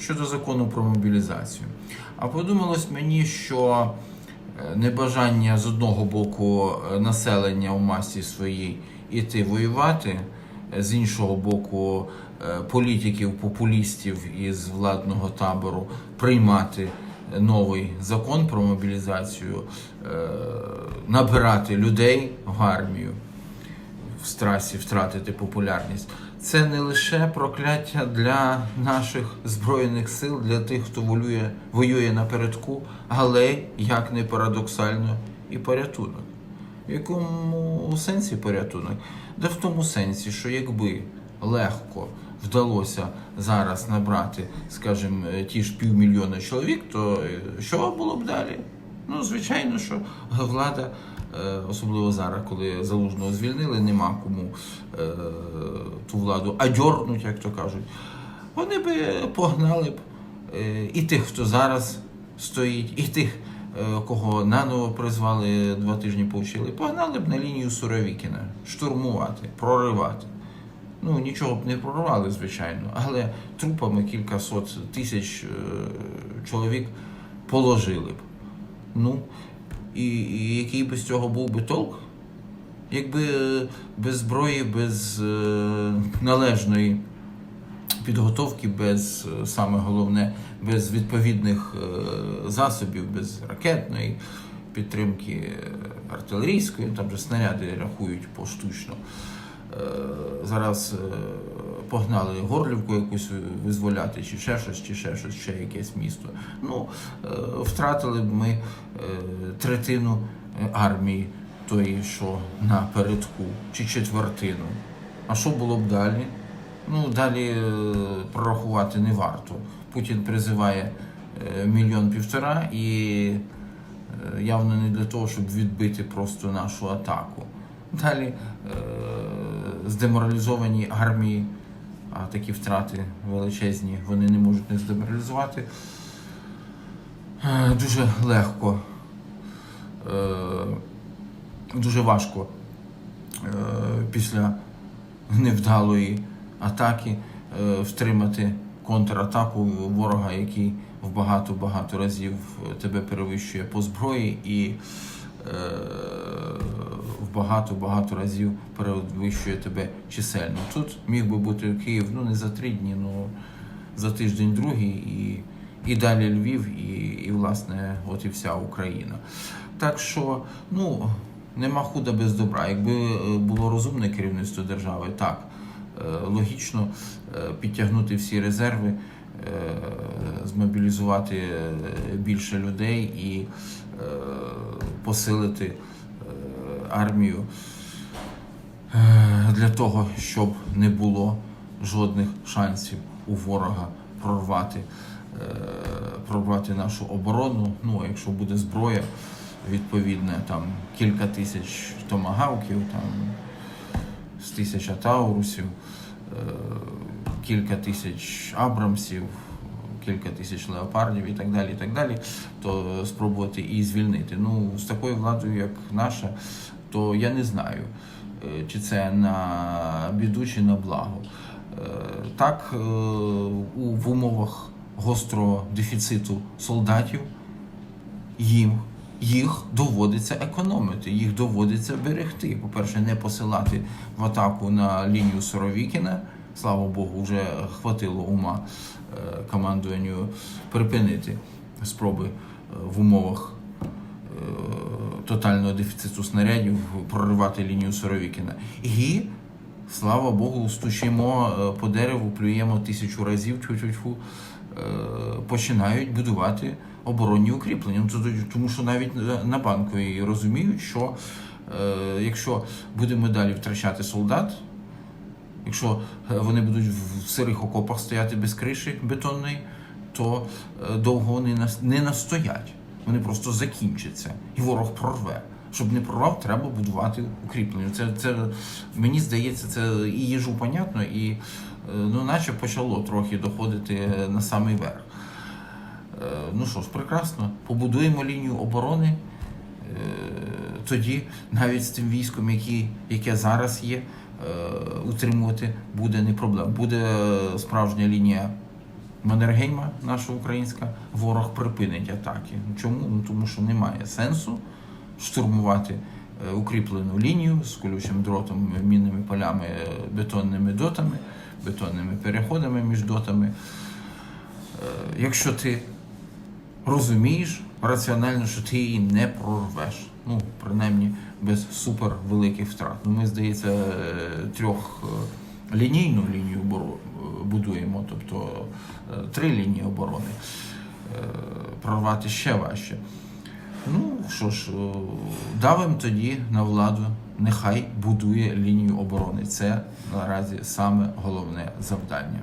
щодо закону про мобілізацію. А подумалось мені, що е, небажання з одного боку е, населення у масі своїй іти воювати, е, з іншого боку, політиків, популістів із владного табору приймати новий закон про мобілізацію, набирати людей в армію в страсі втратити популярність. Це не лише прокляття для наших збройних сил, для тих, хто воює, воює напередку, але як не парадоксально, і порятунок. В якому сенсі порятунок? Да в тому сенсі, що якби легко вдалося зараз набрати, скажімо, ті ж півмільйона чоловік, то е, що було б далі? Ну, звичайно, що влада, особливо зараз, коли залужного звільнили, нема кому е, ту владу адьорнуть, як то кажуть. Вони би погнали б е, і тих, хто зараз стоїть, і тих, е, кого наново призвали два тижні повчили, погнали б на лінію Суровікіна, штурмувати, проривати. Ну, нічого б не прорвали, звичайно, але трупами кількасот тисяч е, чоловік положили б. Ну, і, і який би з цього був би толк? Якби е, без зброї, без е, належної підготовки, без е, саме головне, без відповідних засобів, без ракетної підтримки артилерійської, там же снаряди рахують поштучно. Зараз погнали Горлівку якусь визволяти, чи ще щось, чи ще щось, ще якесь місто. Ну, е, втратили б ми е, третину армії тої, що напередку, чи четвертину. А що було б далі? Ну, далі е, прорахувати не варто. Путін призиває мільйон півтора і явно не для того, щоб відбити просто нашу атаку. Далі здеморалізовані армії, а такі втрати величезні, вони не можуть не здеморалізувати. Е, Дуже легко, е, дуже важко е, після невдалої атаки втримати контратаку ворога, який в багато-багато разів тебе перевищує по зброї і в багато-багато разів перевищує тебе чисельно. Тут міг би бути Київ ну не за три дні, ну за тиждень другий і, і далі Львів, і, і власне от і вся Україна. Так що, ну. Нема худа без добра. Якби е, було розумне керівництво держави, так е, логічно е, підтягнути всі резерви, е, змобілізувати е, більше людей і е, посилити е, армію е, для того, щоб не було жодних шансів у ворога прорвати, е, прорвати нашу оборону. Ну, якщо буде зброя, відповідне там кілька тисяч томагавків, там з тисяча таурусів, е, кілька тисяч абрамсів, кілька тисяч леопардів і так далі, і так далі, то спробувати і звільнити. Ну, з такою владою, як наша, то я не знаю, е, чи це на біду, чи на благо. Е, Так, е, в умовах гострого дефіциту солдатів їм їх доводиться економити, їх доводиться берегти. По-перше, не посилати в атаку на лінію Соровікіна. Слава Богу, вже хватило ума е, командуванню припинити спроби е, в умовах е, тотального дефіциту снарядів проривати лінію Соровікіна. І слава Богу, стучимо по дереву, плюємо тисячу разів, тьфу-тьфу-тьфу, е, починають будувати оборонні укріплення. Ну, Тому що навіть на- на банковій розуміють, що якщо будемо далі втрачати солдат, якщо е, вони будуть в сирих окопах стояти без криші бетонної, то е, довго вони не настоять. Вони просто закінчаться, і ворог прорве. Щоб не прорвав, треба будувати укріплення. Це, це мені здається, це і їжу понятно, і е, ну, наче почало трохи доходити на самий верх. Ну що ж, прекрасно, побудуємо лінію оборони. Тоді навіть з тим військом, яке зараз є, утримувати буде не проблема. Буде е, справжня лінія Маннергейма, наша українська, ворог припинить атаки. Чому? Ну, тому що немає сенсу штурмувати е, укріплену лінію з колючим дротом, мінними полями, е, бетонними дотами, бетонними переходами між дотами. Е, Якщо ти розумієш раціонально, що ти її не прорвеш. Ну, принаймні, без супер великих втрат. Ну, ми, здається, трьох е, лінійну лінію е, будуємо, тобто е, три лінії оборони. Прорвати ще важче. Ну що ж, давим тоді на владу, нехай будує лінію оборони. Це наразі саме головне завдання.